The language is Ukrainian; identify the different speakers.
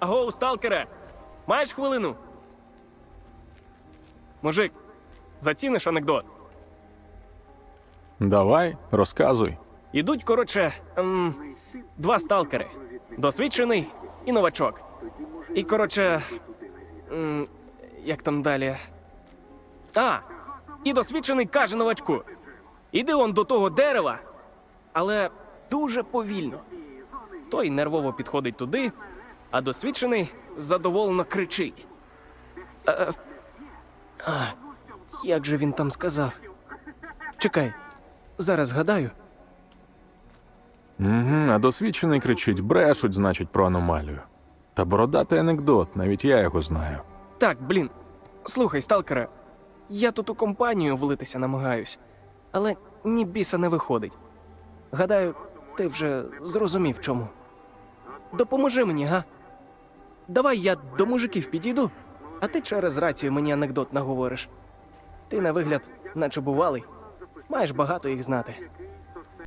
Speaker 1: Агоу, сталкере! Маєш хвилину? Мужик, заціниш анекдот.
Speaker 2: Давай, розказуй.
Speaker 1: Ідуть, коротше, ем, два сталкери: досвідчений і новачок. І, коротше, ем, як там далі? А, і досвідчений каже новачку: Іди он до того дерева, але дуже повільно. Той нервово підходить туди, а досвідчений задоволено кричить. Е, а, як же він там сказав? Чекай, зараз згадаю.
Speaker 2: Угу, а досвідчений кричить, брешуть, значить, про аномалію. Та бородатий анекдот, навіть я його знаю.
Speaker 1: Так, блін. Слухай, сталкере, я тут у компанію влитися намагаюсь, але ні біса не виходить. Гадаю, ти вже зрозумів чому. Допоможи мені, га? Давай я до мужиків підійду, а ти через рацію мені анекдот наговориш. Ти на вигляд, наче бувалий, маєш багато їх знати.